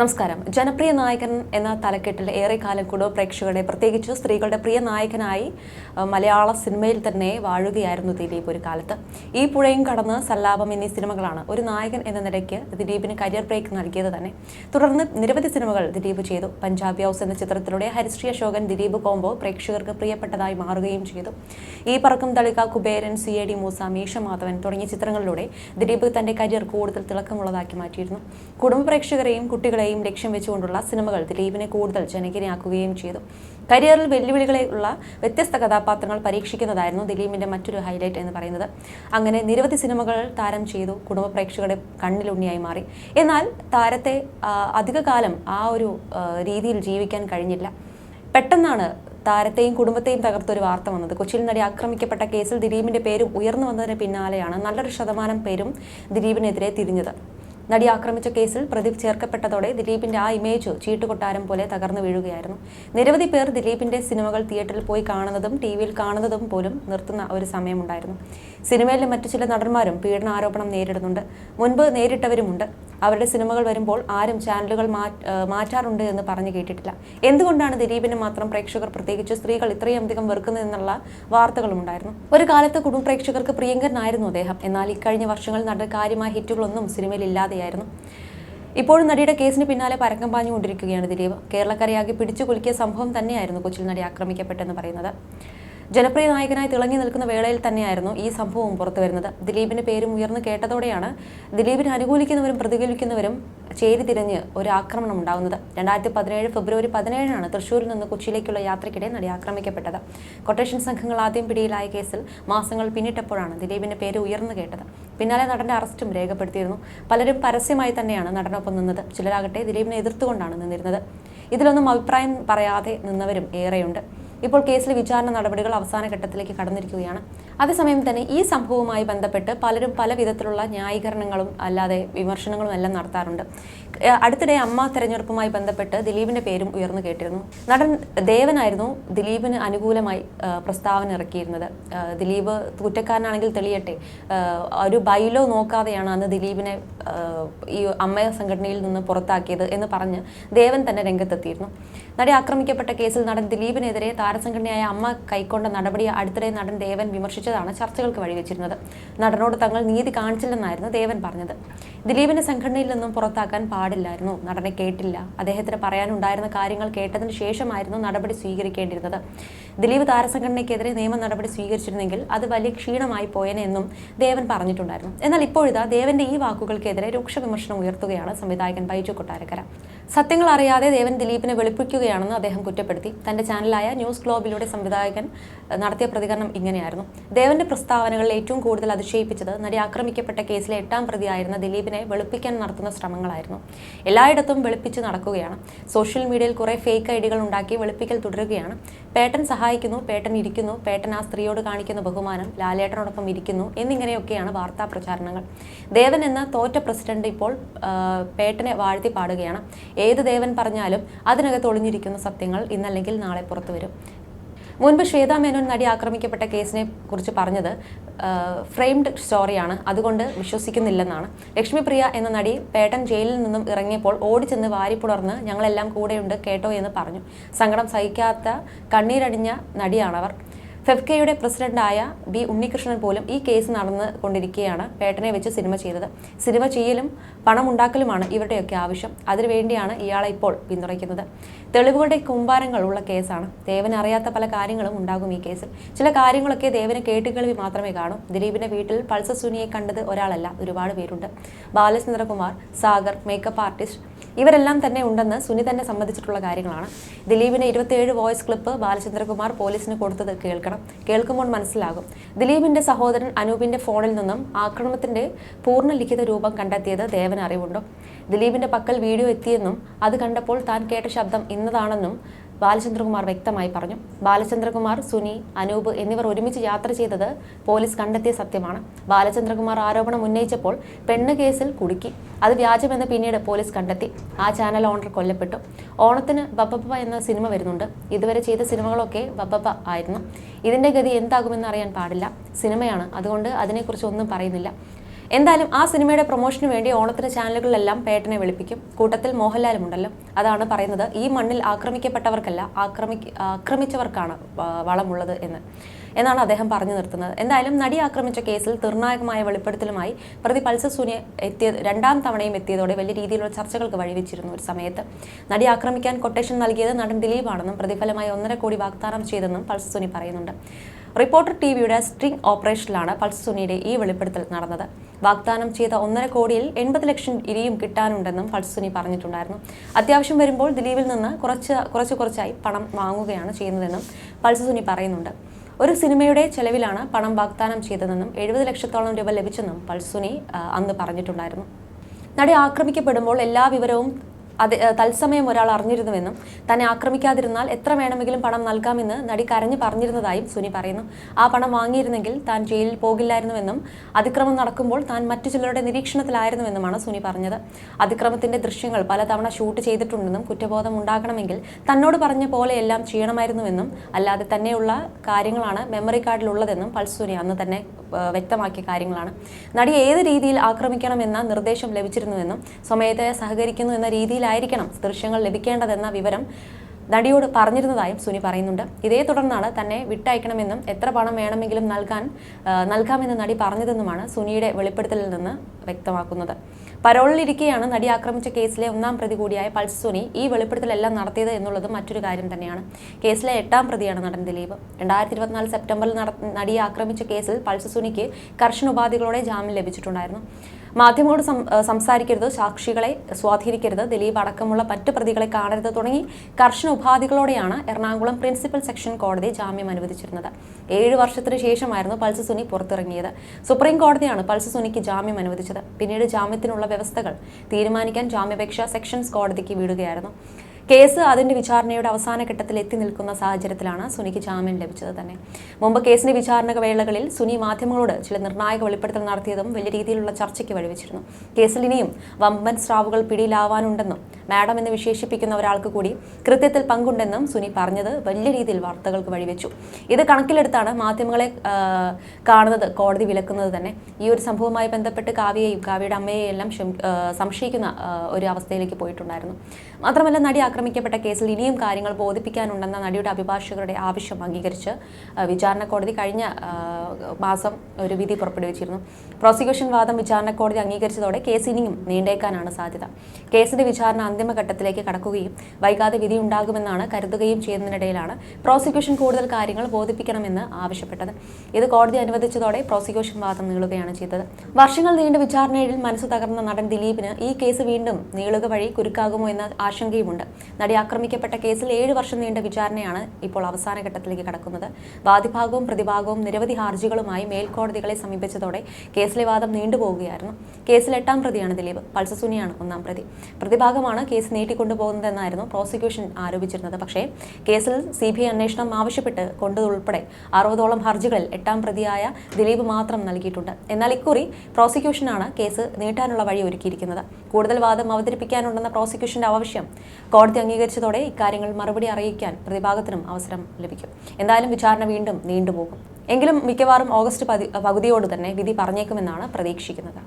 നമസ്കാരം. ജനപ്രിയ നായകൻ എന്ന തലക്കെട്ടിൽ ഏറെക്കാലം കൂടുതൽ പ്രേക്ഷകരുടെ പ്രത്യേകിച്ച് സ്ത്രീകളുടെ പ്രിയ നായകനായി മലയാള സിനിമയിൽ തന്നെ വാഴുകയായിരുന്നു ദിലീപ് ഒരു കാലത്ത്. ഈ പുഴയും കടന്ന് സല്ലാപം എന്നീ സിനിമകളാണ് ഒരു നായകൻ എന്ന നിലയ്ക്ക് ദിലീപിന് കരിയർ ബ്രേക്ക് നൽകിയത് തന്നെ. തുടർന്ന് നിരവധി സിനിമകൾ ദിലീപ് ചെയ്തു. പഞ്ചാബി ഹൗസ് എന്ന ചിത്രത്തിലൂടെ ഹരിശ്രീ അശോകൻ ദിലീപ് കോംബോ പ്രേക്ഷകർക്ക് പ്രിയപ്പെട്ടതായി മാറുകയും ചെയ്തു. ഈ Parakkum Thalika Kuberan C I D Moosa Meesa Madhavan തുടങ്ങിയ ചിത്രങ്ങളിലൂടെ ദിലീപ് തന്റെ കരിയർ കൂടുതൽ തിളക്കമുള്ളതാക്കി മാറ്റിയിരുന്നു. കുടുംബ പ്രേക്ഷകരെയും കുട്ടികളെയും ലക്ഷ്യം വെച്ചുകൊണ്ടുള്ള സിനിമകൾ ദിലീപിനെ കൂടുതൽ ജനകീയനാക്കുകയും ചെയ്തു. കരിയറിൽ വെല്ലുവിളികളെ ഉള്ള വ്യത്യസ്ത കഥാപാത്രങ്ങൾ പരീക്ഷിക്കുന്നതായിരുന്നു ദിലീപിന്റെ മറ്റൊരു ഹൈലൈറ്റ് എന്ന് പറയുന്നത്. അങ്ങനെ നിരവധി സിനിമകൾ താരം ചെയ്തു കുടുംബ പ്രേക്ഷകരുടെ കണ്ണിലുണ്ണിയായി മാറി. എന്നാൽ താരത്തെ അധികകാലം ആ ഒരു രീതിയിൽ ജീവിക്കാൻ കഴിഞ്ഞില്ല. പെട്ടെന്നാണ് താരത്തെയും കുടുംബത്തെയും തകർത്തൊരു വാർത്ത വന്നത്. കൊച്ചിയിൽ നടി ആക്രമിക്കപ്പെട്ട കേസിൽ ദിലീപിന്റെ പേരും ഉയർന്നു വന്നതിന് പിന്നാലെയാണ് നല്ലൊരു ശതമാനം പേരും ദിലീപിനെതിരെ തിരിഞ്ഞത്. നടി ആക്രമിച്ച കേസിൽ പ്രതി ചേർക്കപ്പെട്ടതോടെ ദിലീപിന്റെ ആ ഇമേജ് ചീട്ടുകൊട്ടാരം പോലെ തകർന്നു വീഴുകയായിരുന്നു. നിരവധി പേർ ദിലീപിന്റെ സിനിമകൾ തിയേറ്ററിൽ പോയി കാണുന്നതും ടി വിയിൽ കാണുന്നതും പോലും നിർത്തുന്ന ഒരു സമയമുണ്ടായിരുന്നു. സിനിമയിലെ മറ്റു ചില നടന്മാരും പീഡന ആരോപണം നേരിടുന്നുണ്ട്. മുൻപ് നേരിട്ടവരുമുണ്ട്. അവരുടെ സിനിമകൾ വരുമ്പോൾ ആരും ചാനലുകൾ മാറ്റാറുണ്ട് എന്ന് പറഞ്ഞു കേട്ടിട്ടില്ല. എന്തുകൊണ്ടാണ് ദിലീപിനെ മാത്രം പ്രേക്ഷകർ പ്രത്യേകിച്ച് സ്ത്രീകൾ ഇത്രയും അധികം വെറുക്കുന്നതെന്നുള്ള വാർത്തകളും ഉണ്ടായിരുന്നു ഒരു കാലത്ത് കുടുംബ പ്രേക്ഷകർക്ക് പ്രിയങ്കരനായിരുന്നു അദ്ദേഹം. എന്നാൽ ഇക്കഴിഞ്ഞ വർഷങ്ങൾ നടന്ന കാര്യമായ ഹിറ്റുകളൊന്നും സിനിമയിൽ ഇല്ലാതെയായിരുന്നു. ഇപ്പോഴും നടിയുടെ കേസിന് പിന്നാലെ പരക്കം പാഞ്ഞുകൊണ്ടിരിക്കുകയാണ് ദിലീപ്. കേരളക്കരയാകെ പിടിച്ചു കുലുക്കിയ സംഭവം തന്നെയായിരുന്നു കൊച്ചിൽ നടി ആക്രമിക്കപ്പെട്ടെന്ന് പറയുന്നത്. ജനപ്രിയ നായകനായി തിളങ്ങി നിൽക്കുന്ന വേളയിൽ തന്നെയായിരുന്നു ഈ സംഭവം പുറത്തു വരുന്നത്. ദിലീപിന്റെ പേരും ഉയർന്നു കേട്ടതോടെയാണ് ദിലീപിനെ അനുകൂലിക്കുന്നവരും പ്രതികൂലിക്കുന്നവരും ചേരിതിരിഞ്ഞ് ഒരു ആക്രമണം ഉണ്ടാകുന്നത് രണ്ടായിരത്തി പതിനേഴ് ഫെബ്രുവരി പതിനേഴിനാണ് തൃശൂരിൽ നിന്ന് കൊച്ചിയിലേക്കുള്ള യാത്രയ്ക്കിടെ നടി ആക്രമിക്കപ്പെട്ടത്. കൊട്ടേഷൻ സംഘങ്ങൾ ആദ്യം പിടിയിലായ കേസിൽ മാസങ്ങൾ പിന്നിട്ടപ്പോഴാണ് ദിലീപിന്റെ പേര് ഉയർന്നു കേട്ടത്. പിന്നാലെ നടന്റെ അറസ്റ്റും രേഖപ്പെടുത്തിയിരുന്നു. പലരും പരസ്യമായി തന്നെയാണ് നടനൊപ്പം നിന്നത്. ചിലരാകട്ടെ ദിലീപിനെ എതിർത്തുകൊണ്ടാണ് നിന്നിരുന്നത്. ഇതിലൊന്നും അഭിപ്രായം പറയാതെ നിന്നവരും ഏറെയുണ്ട്. ഇപ്പോൾ കേസിലെ വിചാരണ നടപടികൾ അവസാന ഘട്ടത്തിലേക്ക് കടന്നിരിക്കുകയാണ്. അതേസമയം തന്നെ ഈ സംഭവവുമായി ബന്ധപ്പെട്ട് പലരും പല വിധത്തിലുള്ള ന്യായീകരണങ്ങളും അല്ലാതെ വിമർശനങ്ങളും എല്ലാം നടത്താറുണ്ട്. അടുത്തിടെ അമ്മ തെരഞ്ഞെടുപ്പുമായി ബന്ധപ്പെട്ട് ദിലീപിന്റെ പേരും ഉയർന്നു കേട്ടിരുന്നു. നടൻ ദേവനായിരുന്നു ദിലീപിന് അനുകൂലമായി പ്രസ്താവന ഇറക്കിയിരുന്നത്. ദിലീപ് കുറ്റക്കാരനാണെങ്കിൽ തെളിയട്ടെ ഒരു ബൈലോ നോക്കാതെയാണ് അന്ന് ദിലീപിനെ ഈ അമ്മ സംഘടനയിൽ നിന്ന് പുറത്താക്കിയത് എന്ന് പറഞ്ഞ് ദേവൻ തന്നെ രംഗത്തെത്തിയിരുന്നു. നടി ആക്രമിക്കപ്പെട്ട കേസിൽ നടൻ ദിലീപിനെതിരെ താരസംഘടനയായ അമ്മ കൈക്കൊണ്ട നടപടി അടുത്തിടെ നടൻ ദേവൻ വിമർശിച്ചതാണ് ചർച്ചകൾക്ക് വഴിവെച്ചിരുന്നത്. നടനോട് തങ്ങൾ നീതി കാണിച്ചില്ലെന്നായിരുന്നു ദേവൻ പറഞ്ഞത്. ദിലീപിനെ സംഘടനയിൽ നിന്നും പുറത്താക്കാൻ പാടില്ലായിരുന്നു. നടനെ കേട്ടില്ല. അദ്ദേഹത്തിന് പറയാനുണ്ടായിരുന്ന കാര്യങ്ങൾ കേട്ടതിന് ശേഷമായിരുന്നു നടപടി സ്വീകരിക്കേണ്ടിരുന്നത് ദിലീപ് താരസംഘടനയ്ക്കെതിരെ നിയമ നടപടി സ്വീകരിച്ചിരുന്നെങ്കിൽ അത് വലിയ ക്ഷീണമായി പോയേനെ എന്നും ദേവൻ പറഞ്ഞിട്ടുണ്ടായിരുന്നു. എന്നാൽ ഇപ്പോഴിതാ ദേവന്റെ ഈ വാക്കുകൾക്കെതിരെ രൂക്ഷ വിമർശനം ഉയർത്തുകയാണ് സംവിധായകൻ ബൈജു കൊട്ടാരക്കര. സത്യങ്ങൾ അറിയാതെ ദേവൻ ദിലീപിനെ വെളുപ്പിക്കുകയാണെന്ന് അദ്ദേഹം കുറ്റപ്പെടുത്തി. തന്റെ ചാനലായ ന്യൂസ് ഗ്ലോബിലൂടെ സംവിധായകൻ നടത്തിയ പ്രതികരണം ഇങ്ങനെയായിരുന്നു. ദേവന്റെ പ്രസ്താവനകളിൽ ഏറ്റവും കൂടുതൽ അതിശയിപ്പിച്ചത് നടി ആക്രമിക്കപ്പെട്ട കേസിലെ എട്ടാം പ്രതിയായിരുന്ന ദിലീപിനെ വെളുപ്പിക്കാൻ നടത്തുന്ന ശ്രമങ്ങളായിരുന്നു. എല്ലായിടത്തും വെളുപ്പിച്ച് നടക്കുകയാണ്. സോഷ്യൽ മീഡിയയിൽ കുറെ ഫേക്ക് ഐഡികൾ ഉണ്ടാക്കി വെളുപ്പിക്കൽ തുടരുകയാണ്. പേട്ടൻ സഹായിക്കുന്നു പേട്ടൻ ഇരിക്കുന്നു പേട്ടൻ ആ സ്ത്രീയോട് കാണിക്കുന്ന ബഹുമാനം ലാലേട്ടനോടൊപ്പം ഇരിക്കുന്നു എന്നിങ്ങനെയൊക്കെയാണ് വാർത്താ പ്രചാരണങ്ങൾ. ദേവൻ എന്ന തോറ്റ പ്രസിഡന്റ് ഇപ്പോൾ പേട്ടനെ വാഴ്ത്തി പാടുകയാണ്. ഏത് ദേവൻ പറഞ്ഞാലും അതിനകത്ത് ഒളിഞ്ഞിരിക്കുന്ന സത്യങ്ങൾ ഇന്നല്ലെങ്കിൽ നാളെ പുറത്തു വരും. മുൻപ് ശ്വേത മേനോൻ നടി ആക്രമിക്കപ്പെട്ട കേസിനെ കുറിച്ച് പറഞ്ഞത് ഫ്രെയിംഡ് സ്റ്റോറിയാണ് അതുകൊണ്ട് വിശ്വസിക്കുന്നില്ലെന്നാണ്. ലക്ഷ്മിപ്രിയ എന്ന നടി പേട്ടൻ ജയിലിൽ നിന്നും ഇറങ്ങിയപ്പോൾ ഓടിച്ചെന്ന് വാരിപ്പുണർന്ന് ഞങ്ങളെല്ലാം കൂടെയുണ്ട് കേട്ടോ എന്ന് പറഞ്ഞു. സങ്കടം സഹിക്കാത്ത കണ്ണീരടിഞ്ഞ നടിയാണവർ. ഫെഫ്കയുടെ പ്രസിഡന്റായ ബി ഉണ്ണികൃഷ്ണൻ പോലും ഈ കേസ് നടന്നു കൊണ്ടിരിക്കുകയാണ് പേട്ടനെ വെച്ച് സിനിമ ചെയ്തത്. സിനിമ ചെയ്യലും പണമുണ്ടാക്കലുമാണ് ഇവരുടെയൊക്കെ ആവശ്യം. അതിനുവേണ്ടിയാണ് ഇയാളെ ഇപ്പോൾ പിന്തുണയ്ക്കുന്നത്. തെളിവുകളുടെ കുമ്പാരങ്ങളുള്ള കേസാണ്. ദേവൻ അറിയാത്ത പല കാര്യങ്ങളും ഉണ്ടാകും ഈ കേസിൽ. ചില കാര്യങ്ങളൊക്കെ ദേവന് കേട്ടുകേൾവി മാത്രമേ കാണൂ. ദിലീപിന്റെ വീട്ടിൽ പൾസസുനിയെ കണ്ടത് ഒരാളല്ല ഒരുപാട് പേരുണ്ട്. ബാലചന്ദ്രകുമാർ സാഗർ മേക്കപ്പ് ആർട്ടിസ്റ്റ് ഇവരെല്ലാം തന്നെ ഉണ്ടെന്ന് സുനി തന്നെ സംബന്ധിച്ചിട്ടുള്ള കാര്യങ്ങളാണ്. ദിലീപിന്റെ ഇരുപത്തിയേഴ് വോയിസ് ക്ലിപ്പ് ബാലചന്ദ്രകുമാർ പോലീസിന് കൊടുത്തത് കേൾക്കണം. കേൾക്കുമ്പോൾ മനസ്സിലാകും. ദിലീപിന്റെ സഹോദരൻ അനൂപിന്റെ ഫോണിൽ നിന്നും ആക്രമണത്തിന്റെ പൂർണ ലിഖിത രൂപം കണ്ടെത്തിയത് ദേവൻ അറിവുണ്ടോ? ദിലീപിന്റെ പക്കൽ വീഡിയോ എത്തിയെന്നും അത് കണ്ടപ്പോൾ താൻ കേട്ട ശബ്ദം ഇന്നതാണെന്നും ബാലചന്ദ്രകുമാർ വ്യക്തമായി പറഞ്ഞു. ബാലചന്ദ്രകുമാർ സുനി അനൂപ് എന്നിവർ ഒരുമിച്ച് യാത്ര ചെയ്തത് പോലീസ് കണ്ടെത്തിയ സത്യമാണ്. ബാലചന്ദ്രകുമാർ ആരോപണം ഉന്നയിച്ചപ്പോൾ പെണ്ണ് കേസിൽ കുടുക്കി. അത് വ്യാജമെന്ന് പിന്നീട് പോലീസ് കണ്ടെത്തി. ആ ചാനൽ ഓണർ കൊല്ലപ്പെട്ടു. ഓണത്തിന് ബബ്ബപ്പ എന്ന സിനിമ വരുന്നുണ്ട്. ഇതുവരെ ചെയ്ത സിനിമകളൊക്കെ ബബ്ബപ്പ ആയിരുന്നു. ഇതിന്റെ ഗതി എന്താകുമെന്ന് അറിയാൻ പാടില്ല. സിനിമയാണ്. അതുകൊണ്ട് അതിനെക്കുറിച്ച് ഒന്നും പറയുന്നില്ല. എന്തായാലും ആ സിനിമയുടെ പ്രൊമോഷന് വേണ്ടി ഓണത്തിന് ചാനലുകളിലെല്ലാം പേട്ടനെ വിളിപ്പിക്കും. കൂട്ടത്തിൽ മോഹൻലാലും ഉണ്ടല്ലോ. അതാണ് പറയുന്നത്. ഈ മണ്ണിൽ ആക്രമിക്കപ്പെട്ടവർക്കല്ല ആക്രമി ആക്രമിച്ചവർക്കാണ് വളമുള്ളത് എന്ന്. എന്നാണ് അദ്ദേഹം പറഞ്ഞു നിർത്തുന്നത്. എന്തായാലും നടി ആക്രമിച്ച കേസിൽ നിർണായകമായ വെളിപ്പെടുത്തലുമായി പ്രതി പൾസർ സുനി എത്തിയ രണ്ടാം തവണയും എത്തിയതോടെ വലിയ രീതിയിലുള്ള ചർച്ചകൾക്ക് വഴിവെച്ചിരുന്നു ഒരു സമയത്ത്. നടി ആക്രമിക്കാൻ കൊട്ടേഷൻ നൽകിയത് നടൻ ദിലീപാണെന്നും പ്രതിഫലമായി ഒന്നര കോടി വാഗ്ദാനം ചെയ്തെന്നും പൾസർ സുനി പറയുന്നുണ്ട്. റിപ്പോർട്ടർ ടി വിയുടെ സ്ട്രിംഗ് ഓപ്പറേഷനിലാണ് പൾസ് സുനിയുടെ ഈ വെളിപ്പെടുത്തൽ നടന്നത്. വാഗ്ദാനം ചെയ്ത ഒന്നര കോടിയിൽ എൺപത് ലക്ഷം ഇനിയും കിട്ടാനുണ്ടെന്നും പൾസ് സുനി പറഞ്ഞിട്ടുണ്ടായിരുന്നു. അത്യാവശ്യം വരുമ്പോൾ ദിലീപിൽ നിന്ന് കുറച്ച് കുറച്ച് കുറച്ചായി പണം വാങ്ങുകയാണ് ചെയ്യുന്നതെന്നും പൾസ് സുനി പറയുന്നുണ്ട്. ഒരു സിനിമയുടെ ചെലവിലാണ് പണം വാഗ്ദാനം ചെയ്തതെന്നും എഴുപത് ലക്ഷത്തോളം രൂപ ലഭിച്ചെന്നും പൾസുനി സുനി അന്ന് പറഞ്ഞിട്ടുണ്ടായിരുന്നു. നടി ആക്രമിക്കപ്പെടുമ്പോൾ എല്ലാ വിവരവും അത് തത്സമയം ഒരാൾ അറിഞ്ഞിരുന്നുവെന്നും തന്നെ ആക്രമിക്കാതിരുന്നാൽ എത്ര വേണമെങ്കിലും പണം നൽകാമെന്ന് നടി കരഞ്ഞു പറഞ്ഞിരുന്നതായും സുനി പറയുന്നു. ആ പണം വാങ്ങിയിരുന്നെങ്കിൽ താൻ ജയിലിൽ പോകില്ലായിരുന്നുവെന്നും അതിക്രമം നടക്കുമ്പോൾ താൻ മറ്റു ചിലരുടെ നിരീക്ഷണത്തിലായിരുന്നുവെന്നുമാണ് സുനി പറഞ്ഞത്. അതിക്രമത്തിന്റെ ദൃശ്യങ്ങൾ പലതവണ ഷൂട്ട് ചെയ്തിട്ടുണ്ടെന്നും കുറ്റബോധം ഉണ്ടാകണമെങ്കിൽ തന്നോട് പറഞ്ഞ പോലെയെല്ലാം ചെയ്യണമായിരുന്നുവെന്നും അല്ലാതെ തന്നെയുള്ള കാര്യങ്ങളാണ് മെമ്മറി കാർഡിലുള്ളതെന്നും പൾസ് സുനി അന്ന് തന്നെ വ്യക്തമാക്കിയ കാര്യങ്ങളാണ്. നടി ഏത് രീതിയിൽ ആക്രമിക്കണമെന്ന നിർദ്ദേശം ലഭിച്ചിരുന്നുവെന്നും സ്വമേധയ സഹകരിക്കുന്നു എന്ന രീതിയിലായിരിക്കണം ദൃശ്യങ്ങൾ ലഭിക്കേണ്ടതെന്ന വിവരം നടിയോട് പറഞ്ഞിരുന്നതായും സുനി പറയുന്നുണ്ട്. ഇതേ തുടർന്നാണ് തന്നെ വിട്ടയക്കണമെന്നും എത്ര പണം വേണമെങ്കിലും നൽകാൻ നൽകാമെന്ന് നടി പറഞ്ഞതെന്നുമാണ് സുനിയുടെ വെളിപ്പെടുത്തലിൽ നിന്ന് വ്യക്തമാക്കുന്നത്. പരോളിലിരിക്കെയാണ് നടി ആക്രമിച്ച കേസിലെ ഒന്നാം പ്രതി കൂടിയായ പൾസ് സുനി ഈ വെളിപ്പെടുത്തലെല്ലാം നടത്തിയത് എന്നുള്ളത് മറ്റൊരു കാര്യം തന്നെയാണ്. കേസിലെ എട്ടാം പ്രതിയാണ് നടൻ ദിലീപ്. രണ്ടായിരത്തി ഇരുപത്തിനാല് സെപ്റ്റംബറിൽ നട നടിയെ ആക്രമിച്ച കേസിൽ പൾസ് സുനിക്ക് കർശന ഉപാധികളോടെ ജാമ്യം ലഭിച്ചിട്ടുണ്ടായിരുന്നു. മാധ്യമങ്ങളോട് സംസാരിക്കരുത് സാക്ഷികളെ സ്വാധീനിക്കരുത് ദിലീപ് അടക്കമുള്ള മറ്റു പ്രതികളെ കാണരുത് തുടങ്ങി കർശന ഉപാധികളോടെയാണ് എറണാകുളം പ്രിൻസിപ്പൽ സെക്ഷൻ കോടതി ജാമ്യം അനുവദിച്ചിരുന്നത്. ഏഴ് വർഷത്തിന് ശേഷമായിരുന്നു പൾസ് സുനി പുറത്തിറങ്ങിയത്. സുപ്രീം കോടതിയാണ് പൾസ് സുനിക്ക് ജാമ്യം അനുവദിച്ചത്. പിന്നീട് ജാമ്യത്തിനുള്ള വ്യവസ്ഥകൾ തീരുമാനിക്കാൻ ജാമ്യാപേക്ഷ സെക്ഷൻസ് കോടതിക്ക് വിടുകയായിരുന്നു. കേസ് അതിന്റെ വിചാരണയുടെ അവസാന ഘട്ടത്തിൽ എത്തി നിൽക്കുന്ന സാഹചര്യത്തിലാണ് സുനിക്ക് ജാമ്യം ലഭിച്ചത് തന്നെ. മുമ്പ് കേസിന്റെ വിചാരണ വേളകളിൽ സുനി മാധ്യമങ്ങളോട് ചില നിർണായക വെളിപ്പെടുത്തൽ നടത്തിയതും വലിയ രീതിയിലുള്ള ചർച്ചയ്ക്ക് വഴിവെച്ചിരുന്നു. കേസിൽ ഇനിയും വമ്പൻ സ്രാവുകൾ പിടിയിലാവാനുണ്ടെന്നും മാഡം എന്ന് വിശേഷിപ്പിക്കുന്ന ഒരാൾക്ക് കൂടി കൃത്യത്തിൽ പങ്കുണ്ടെന്നും സുനി പറഞ്ഞത് വലിയ രീതിയിൽ വാർത്തകൾക്ക് വഴിവെച്ചു. ഇത് കണക്കിലെടുത്താണ് മാധ്യമങ്ങളെ കാണുന്നത് കോടതി വിലക്കുന്നത് തന്നെ. ഈ ഒരു സംഭവവുമായി ബന്ധപ്പെട്ട് കാവ്യയെയും കാവ്യയുടെ അമ്മയെയും എല്ലാം സംശയിക്കുന്ന ഒരു അവസ്ഥയിലേക്ക് പോയിട്ടുണ്ടായിരുന്നു. മാത്രമല്ല നടി ആക്രമിക്കപ്പെട്ട കേസിൽ ഇനിയും കാര്യങ്ങൾ ബോധിപ്പിക്കാനുണ്ടെന്ന നടിയുടെ അഭിഭാഷകരുടെ ആവശ്യം അംഗീകരിച്ച് വിചാരണ കോടതി കഴിഞ്ഞ മാസം ഒരു വിധി പുറപ്പെടുവിച്ചിരുന്നു. പ്രോസിക്യൂഷൻ വാദം വിചാരണ കോടതി അംഗീകരിച്ചതോടെ കേസ് ഇനിയും നീണ്ടേക്കാനാണ് സാധ്യത. കേസിന്റെ വിചാരണ അന്തിമഘട്ടത്തിലേക്ക് കടക്കുകയും വൈകാതെ വിധി ഉണ്ടാകുമെന്നാണ് കരുതുകയും ചെയ്യുന്നതിനിടയിലാണ് പ്രോസിക്യൂഷൻ കൂടുതൽ കാര്യങ്ങൾ ബോധിപ്പിക്കണമെന്ന് ആവശ്യപ്പെട്ടത്. ഇത് കോടതി അനുവദിച്ചതോടെ പ്രോസിക്യൂഷൻ വാദം നീളുകയാണ് ചെയ്തത്. വർഷങ്ങൾ നീണ്ട വിചാരണയിൽ മനസ്സ് തകർന്ന നടൻ ദിലീപിന് ഈ കേസ് വീണ്ടും നീളുക വഴി കുരുക്കാകുമോ എന്ന ആശങ്കയുമുണ്ട്. നടി ആക്രമിക്കപ്പെട്ട കേസിൽ ഏഴ് വർഷം നീണ്ട വിചാരണയാണ് ഇപ്പോൾ അവസാന ഘട്ടത്തിലേക്ക് കടക്കുന്നത്. വാദിഭാഗവും പ്രതിഭാഗവും നിരവധി ഹർജികളുമായി മേൽക്കോടതികളെ സമീപിച്ചതോടെ കേസിലെ വാദം നീണ്ടുപോവുകയായിരുന്നു. കേസിൽ എട്ടാം പ്രതിയാണ് ദിലീപ്. പൾസസുനിയാണ് ഒന്നാം പ്രതി. പ്രതിഭാഗമാണ് കേസ് നീട്ടിക്കൊണ്ടുപോകുന്നതെന്നായിരുന്നു പ്രോസിക്യൂഷൻ ആരോപിച്ചിരുന്നത്. പക്ഷേ കേസിൽ സി ബി ഐ അന്വേഷണം ആവശ്യപ്പെട്ട് കൊണ്ടതുൾപ്പെടെ അറുപതോളം ഹർജികളിൽ എട്ടാം പ്രതിയായ ദിലീപ് മാത്രം നൽകിയിട്ടുണ്ട്. എന്നാൽ ഇക്കുറി പ്രോസിക്യൂഷനാണ് കേസ് നീട്ടാനുള്ള വഴി ഒരുക്കിയിരിക്കുന്നത്. കൂടുതൽ വാദം അവതരിപ്പിക്കാനുണ്ടെന്ന പ്രോസിക്യൂഷന്റെ ആവശ്യം കോടതി അംഗീകരിച്ചതോടെ ഇക്കാര്യങ്ങൾ മറുപടി അറിയിക്കാൻ പ്രതിഭാഗത്തിനും അവസരം ലഭിക്കും. എന്തായാലും വിചാരണ വീണ്ടും നീണ്ടുപോകും. എങ്കിലും മിക്കവാറും ഓഗസ്റ്റ് പകുതിയോട് തന്നെ വിധി പറഞ്ഞേക്കുമെന്നാണ് പ്രതീക്ഷിക്കുന്നത്.